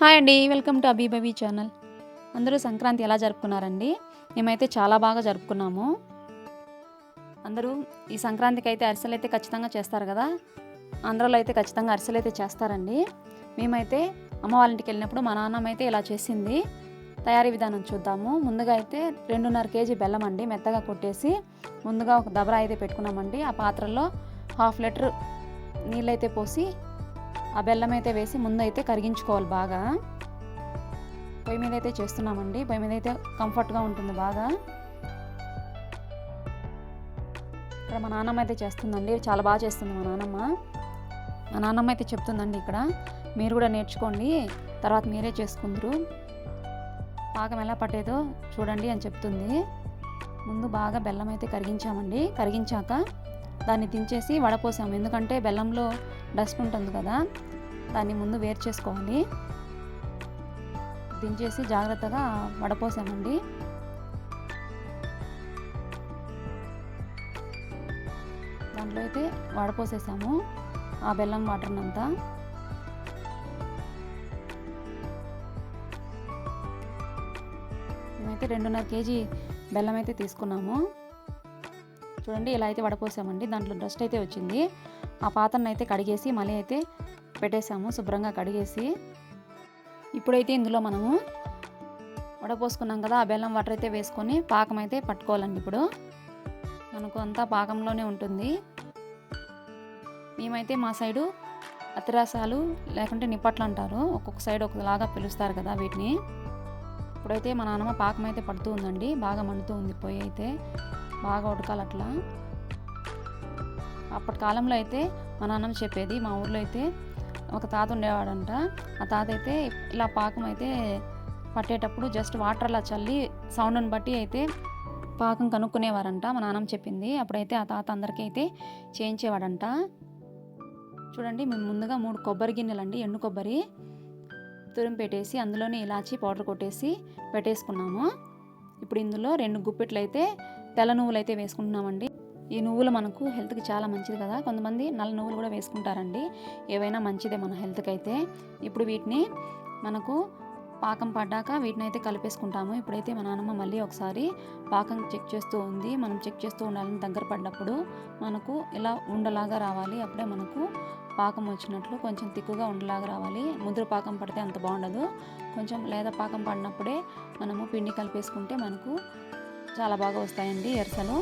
Hi అండి welcome to అబీబబీ channel. అందరూ సంక్రాంతి ఎలా జరుపుకున్నారండి? మేమైతే చాలా బాగా జరుపుకున్నాము. అందరూ ఈ సంక్రాంతికి అయితే అరిసెలు అయితే ఖచ్చితంగా చేస్తారు కదా? ఆంధ్రాలో అయితే ఖచ్చితంగా అరిసెలు అయితే చేస్తారండి. మేమైతే అమ్మ వాళ్ళ ఇంటికి వెళ్ళినప్పుడు మా నాన్నమ్మ అయితే ఇలా చేసింది. తయారీ విధానం చూద్దాము. ముందుగా అయితే రెండున్నర కేజీ బెల్లం అండి మెత్తగా కొట్టేసి ముందుగా ఒక దబరా అయితే పెట్టుకున్నామండి. ఆ పాత్రలో హాఫ్ లీటర్ నీళ్ళైతే పోసి ఆ బెల్లం అయితే వేసి ముందు అయితే కరిగించుకోవాలి బాగా. పొయ్యి మీద అయితే చేస్తున్నామండి. పొయ్యి మీద అయితే కంఫర్ట్గా ఉంటుంది బాగా. ఇక్కడ మా నాన్నమ్మ అయితే చేస్తుందండి. చాలా బాగా చేస్తుంది మా నాన్నమ్మ. మా నాన్నమ్మ అయితే చెప్తుందండి ఇక్కడ మీరు కూడా నేర్చుకోండి తర్వాత మీరే చేసుకుందరు. పాకం ఎలా పట్టేదో చూడండి అని చెప్తుంది. ముందు బాగా బెల్లం అయితే కరిగించామండి. కరిగించాక దాన్ని దించేసి వడపోసాము. ఎందుకంటే బెల్లంలో డస్ట్ ఉంటుంది కదా దాన్ని ముందు వేరు చేసుకోవాలి. దించేసి జాగ్రత్తగా వడపోసామండి. దాంట్లో అయితే వడపోసేసాము ఆ బెల్లం వాటర్నంతా మేమైతే రెండున్నర కేజీ బెల్లం అయితే తీసుకున్నాము. చూడండి ఇలా అయితే వడపోసామండి. దాంట్లో డస్ట్ అయితే వచ్చింది. ఆ పాత్రను అయితే కడిగేసి మళ్ళీ అయితే పెట్టేసాము శుభ్రంగా కడిగేసి. ఇప్పుడైతే ఇందులో మనము వడపోసుకున్నాం కదా ఆ బెల్లం వాటర్ అయితే వేసుకొని పాకం అయితే పట్టుకోవాలండి ఇప్పుడు. మనకు అంతా పాకంలోనే ఉంటుంది. మేమైతే మా సైడు అతిరాసాలు లేకుంటే నిప్పట్లు అంటారు. ఒక్కొక్క సైడ్ ఒకలాగా పిలుస్తారు కదా వీటిని. ఇప్పుడైతే మా నాన్నమ్మ పాకం అయితే పడుతూ ఉందండి. బాగా మండుతూ ఉంది పొయ్యి అయితే. బాగా ఉడకాలి అట్లా. అప్పటి కాలంలో అయితే మా నాన్నమ్మ చెప్పేది మా ఊర్లో అయితే ఒక తాత ఉండేవాడంట. ఆ తాత అయితే ఇలా పాకం అయితే పట్టేటప్పుడు జస్ట్ వాటర్ అలా చల్లి సౌండ్ని బట్టి అయితే పాకం కనుక్కునేవారంట మా నాన్నమ్మ చెప్పింది. అప్పుడైతే ఆ తాత అందరికీ అయితే చేయించేవాడంట. చూడండి మేము ముందుగా మూడు కొబ్బరి గిన్నెలు అండి ఎండు కొబ్బరి తురిమి పెట్టేసి అందులోనే ఇలాచి పౌడర్ కొట్టేసి పెట్టేసుకున్నాము. ఇప్పుడు ఇందులో రెండు గుప్పెట్లు అయితే తెల్ల నువ్వులు అయితే వేసుకుంటున్నామండి. ఈ నువ్వులు మనకు హెల్త్కి చాలా మంచిది కదా. కొంతమంది నల్ల నువ్వులు కూడా వేసుకుంటారండి. ఏవైనా మంచిదే మన హెల్త్కి అయితే ఇప్పుడు వీటిని మనకు పాకం పడ్డాక వీటిని అయితే కలిపేసుకుంటాము. ఇప్పుడైతే మా నాన్నమ్మ మళ్ళీ ఒకసారి పాకం చెక్ చేస్తూ ఉంది. మనం చెక్ చేస్తూ ఉండాలని దగ్గర పడ్డప్పుడు మనకు ఇలా ఉండలాగా రావాలి. అప్పుడే మనకు పాకం వచ్చినట్లు కొంచెం తిక్కుగా ఉండలాగా రావాలి. ముద్ర పాకం పడితే అంత బాగుండదు. కొంచెం లేదా పాకం పడినప్పుడే మనము పిండి కలిపేసుకుంటే మనకు చాలా బాగా వస్తాయండి ఎరసలు.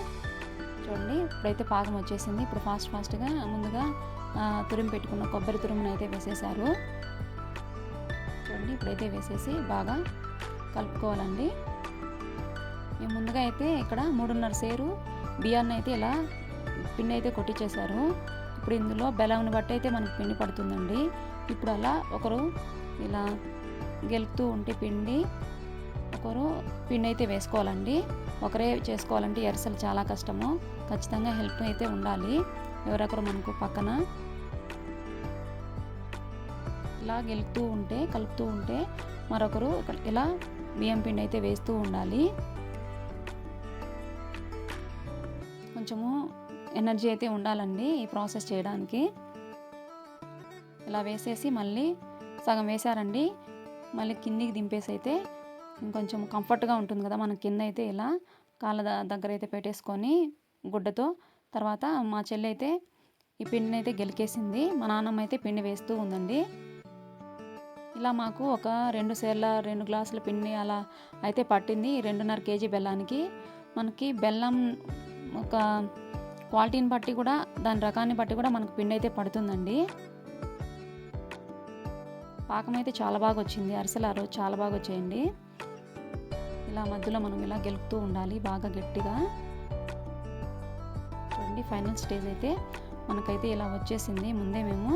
చూడండి ఇప్పుడైతే పాకం వచ్చేసింది. ఇప్పుడు ఫాస్ట్ ఫాస్ట్గా ముందుగా తురిమి పెట్టుకున్న కొబ్బరి తురుమును అయితే వేసేసారు చూడండి ఇప్పుడైతే వేసేసి బాగా కలుపుకోవాలండి. మేము ముందుగా అయితే ఇక్కడ మూడున్నర సేరు బియ్యాన్ని అయితే ఇలా పిండి అయితే కొట్టించేశారు ఇప్పుడు ఇందులో బెలంని బట్టి అయితే మనకు పిండి పడుతుందండి. ఇప్పుడు అలా ఒకరు ఇలా గెలుపుతూ ఉంటే పిండి ఒకరు పిండి అయితే వేసుకోవాలండి. ఒకరే చేసుకోవాలంటే ఎరసలు చాలా కష్టము. ఖచ్చితంగా హెల్ప్ అయితే ఉండాలి. ఎవరొకరు మనకు పక్కన. ఇలా గెలుపుతూ ఉంటే కలుపుతూ ఉంటే మరొకరు ఇలా బియ్యం పిండి అయితే వేస్తూ ఉండాలి. కొంచెము ఎనర్జీ అయితే ఉండాలండి ఈ ప్రాసెస్ చేయడానికి. ఇలా వేసేసి మళ్ళీ సగం వేసారండి. మళ్ళీ కిందికి దింపేసి అయితే ఇంకొంచెం కంఫర్ట్గా ఉంటుంది కదా మన కింద అయితే ఇలా కాళ్ళ దగ్గర అయితే పెట్టేసుకొని గుడ్డతో తర్వాత మా చెల్లి అయితే ఈ పిండిని అయితే గెలికేసింది. మా నాన్నమ్మ అయితే పిండి వేస్తూ ఉందండి. ఇలా మాకు ఒక రెండు సేర్ల రెండు గ్లాసుల పిండి అలా అయితే పట్టింది. ఈ రెండున్నర కేజీ బెల్లానికి. మనకి బెల్లం ఒక క్వాలిటీని బట్టి కూడా దాని రకాన్ని బట్టి కూడా మనకు పిండి అయితే పడుతుందండి. పాకం అయితే చాలా బాగా వచ్చింది. అరిసెలు ఆ రోజు చాలా బాగా వచ్చాయండి. ఇలా మధ్యలో మనం ఇలా గెలుపుతూ ఉండాలి బాగా గట్టిగా. చూడండి ఫైనల్ స్టేజ్ అయితే మనకైతే ఇలా వచ్చేసింది. ముందే మేము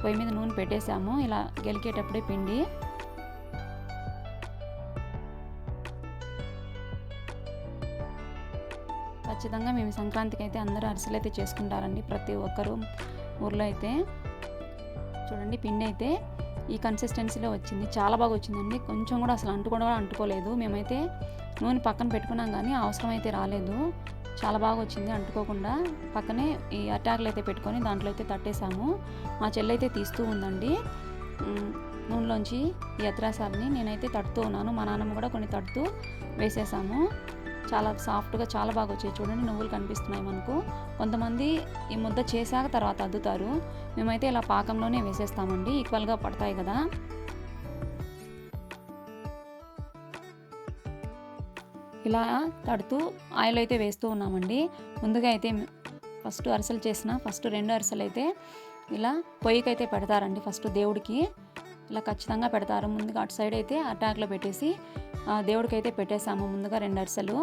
పొయ్యి మీద నూనె పెట్టేసాము ఇలా గెలికేటప్పుడే పిండి. ఖచ్చితంగా మేము సంక్రాంతికి అయితే అందరూ అరిసెలు అయితే చేసుకుంటారండి. ప్రతి ఒక్కరు ఊర్లో అయితే. చూడండి పిండి అయితే ఈ కన్సిస్టెన్సీలో వచ్చింది. చాలా బాగా వచ్చిందండి. కొంచెం కూడా అసలు అంటుకోవడం కూడా అంటుకోలేదు. మేమైతే నూనె పక్కన పెట్టుకున్నాం కానీ అవసరం అయితే రాలేదు. చాలా బాగా వచ్చింది అంటుకోకుండా. పక్కనే ఈ అటాకులు అయితే పెట్టుకొని దాంట్లో అయితే తట్టేశాము మా చెల్లి అయితే తీస్తూ ఉందండి. నూనెలోంచి ఈ అత్రాసాలని నేనైతే తడుతూ ఉన్నాను. మా నాన్నమ్మ కూడా కొన్ని తడుతూ వేసేసాము. చాలా సాఫ్ట్గా చాలా బాగా వచ్చాయి. చూడండి నువ్వులు కనిపిస్తున్నాయి మనకు. కొంతమంది ఈ ముద్ద చేశాక తర్వాత అద్దుతారు. మేమైతే ఇలా పాకంలోనే వేసేస్తామండి. ఈక్వల్గా పడతాయి కదా. ఇలా తడుతూ ఆయిల్ అయితే వేస్తూ ఉన్నామండి. ముందుగా అయితే ఫస్ట్ అరిసెలు చేసిన ఫస్ట్ రెండు అరిసెలు అయితే ఇలా పొయ్యికైతే పెడతారండి ఫస్ట్ దేవుడికి. ఇలా ఖచ్చితంగా పెడతారు. ముందుగా అటు సైడ్ అయితే అటాక్లో పెట్టేసి దేవుడికైతే పెట్టేసాము ముందుగా రెండు అరిసెలు.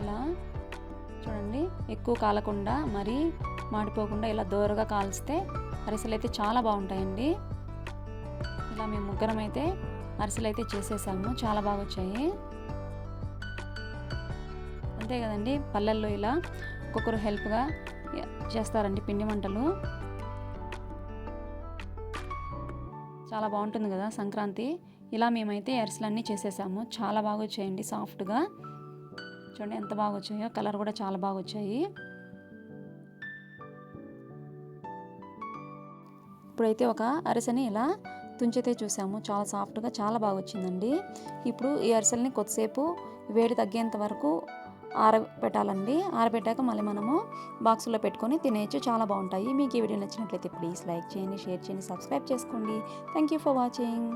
ఇలా చూడండి ఎక్కువ కాలకుండా మరి మాడిపోకుండా ఇలా దోరగా కాల్స్తే అరిసెలు అయితే చాలా బాగుంటాయండి. ఇలా మేము ముగ్గురం అయితే అరిసెలు అయితే చేసేసాము చాలా బాగా వచ్చాయి అంతే కదండి పల్లెల్లో ఇలా ఒక్కొక్కరు హెల్ప్గా చేస్తారండి పిండి వంటలు. చాలా బాగుంటుంది కదా సంక్రాంతి. ఇలా మేమైతే అరిసెలన్నీ చేసేసాము. చాలా బాగా వచ్చాయండి సాఫ్ట్గా. చూడండి ఎంత బాగా వచ్చాయో కలర్ కూడా చాలా బాగా వచ్చాయి. ఇప్పుడైతే ఒక అరిసెని ఇలా తుంచితే చూసాము. చాలా సాఫ్ట్గా చాలా బాగా వచ్చిందండి. ఇప్పుడు ఈ అరిసెల్ని కొద్దిసేపు వేడి తగ్గేంత వరకు ఆరబెట్టాలండి. ఆరబెట్టాక మళ్ళీ మనము బాక్సులో పెట్టుకొని తినేయచ్చు. చాలా బాగుంటాయి. మీకు ఈ వీడియో నచ్చినట్లయితే ప్లీజ్ లైక్ చేయండి షేర్ చేయండి సబ్స్క్రైబ్ చేసుకోండి. Thank you for watching.